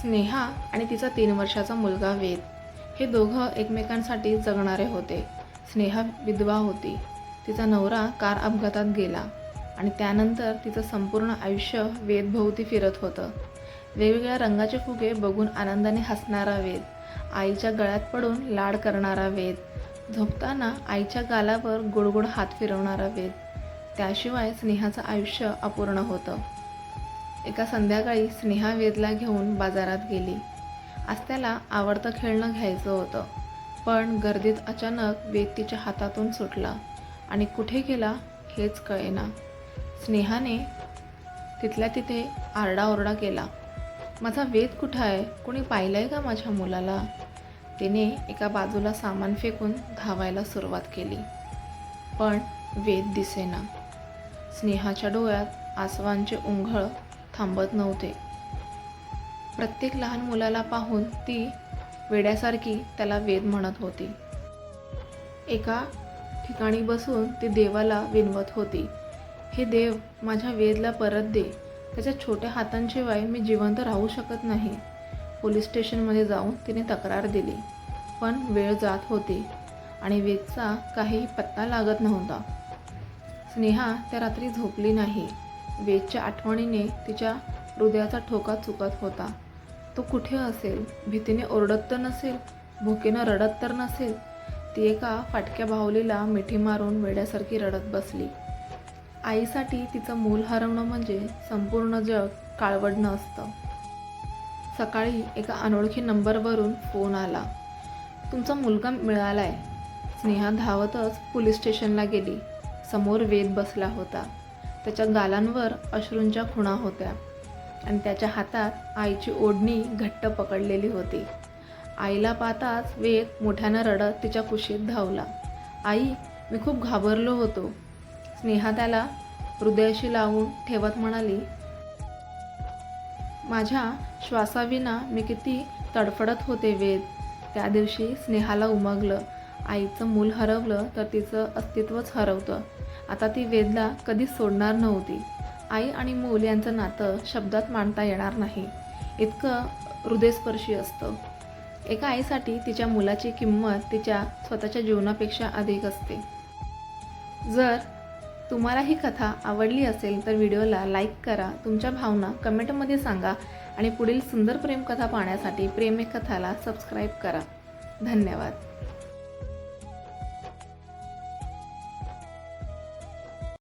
स्नेहा आणि तिचा तीन वर्षाचा मुलगा वेद. हे दोघं एकमेकांसाठी जगणारे होते. स्नेहा विधवा होती. तिचा नवरा कार अपघातात गेला आणि त्यानंतर तिचं संपूर्ण आयुष्य वेदभोवती फिरत होतं. वेगवेगळ्या रंगाचे फुगे बघून आनंदाने हसणारा वेद आईच्या गळ्यात पडून लाड करणारा वेद झोपताना आईच्या गालावर गोडगोड हात फिरवणारा वेद. त्याशिवाय स्नेहाचं आयुष्य अपूर्ण होतं. एका संध्याकाळी स्नेहा वेदला घेऊन बाजारात गेली. आज त्याला आवडतं खेळणं घ्यायचं होतं. पण गर्दीत अचानक वेद तिच्या हातातून सुटला आणि कुठे गेला हेच कळेना. स्नेहाने तिथल्या तिथे आरडाओरडा केला. माझा वेद कुठं आहे? कोणी पाहिलं आहे का माझ्या मुलाला? तिने एका बाजूला सामान फेकून धावायला सुरुवात केली. पण वेद दिसेना. स्नेहाच्या डोळ्यात आसवांचे उंघळ थांबत नव्हते. प्रत्येक लहान मुलाला पाहून ती वेड्यासारखी त्याला वेद म्हणत होती. एका ठिकाणी बसून ती देवाला विनवत होती. हे देव माझ्या वेदला परत दे. त्याच्या छोट्या हातांशिवाय मी जिवंत राहू शकत नाही. पोलीस स्टेशनमध्ये जाऊन तिने तक्रार दिली. पण वेळ जात होती आणि वेदचा काही पत्ता लागत नव्हता. स्नेहा त्या रात्री झोपली नाही. वेदच्या आठवणीने तिच्या हृदयाचा ठोका चुकत होता. तो कुठे असेल? भीतीने ओरडत तर नसेल? भुकेनं रडत तर नसेल? ती एका फाटक्या बाहुलीला मिठी मारून वेड्यासारखी रडत बसली. आईसाठी तिचं मूल हरवणं म्हणजे संपूर्ण जग काळवडणं असतं. सकाळी एका अनोळखी नंबरवरून फोन आला. तुमचा मुलगा मिळाला आहे स्नेहा धावतच पोलीस स्टेशनला गेली. समोर वेद बसला होता. त्याच्या गालांवर अश्रूंच्या खुणा होत्या आणि त्याच्या हातात आईची ओढणी घट्ट पकडलेली होती. आईला पाहताच वेद मोठ्यानं रडत तिच्या कुशीत धावला. आई मी खूप घाबरलो होतो. स्नेहा त्याला हृदयाशी लावून ठेवत म्हणाली माझ्या श्वासाविना मी किती तडफडत होते वेद. त्या दिवशी स्नेहाला उमगलं. आईचं मूल हरवलं तर तिचं अस्तित्वच हरवतं. आता ती वेदला कधीच सोडणार नव्हती. आई आणि मूल यांचं नातं शब्दात मांडता येणार नाही. इतकं हृदयस्पर्शी असतं. एका आईसाठी तिच्या मुलाची किंमत तिच्या स्वतःच्या जीवनापेक्षा अधिक असते. जर तुम्हाला ही कथा आवडली असेल तर व्हिडिओला लाईक करा तुमच्या भावना कमेंटमध्ये सांगा आणि पुढील सुंदर प्रेमकथा पाहण्यासाठी प्रेम कथाला सबस्क्राईब करा. धन्यवाद.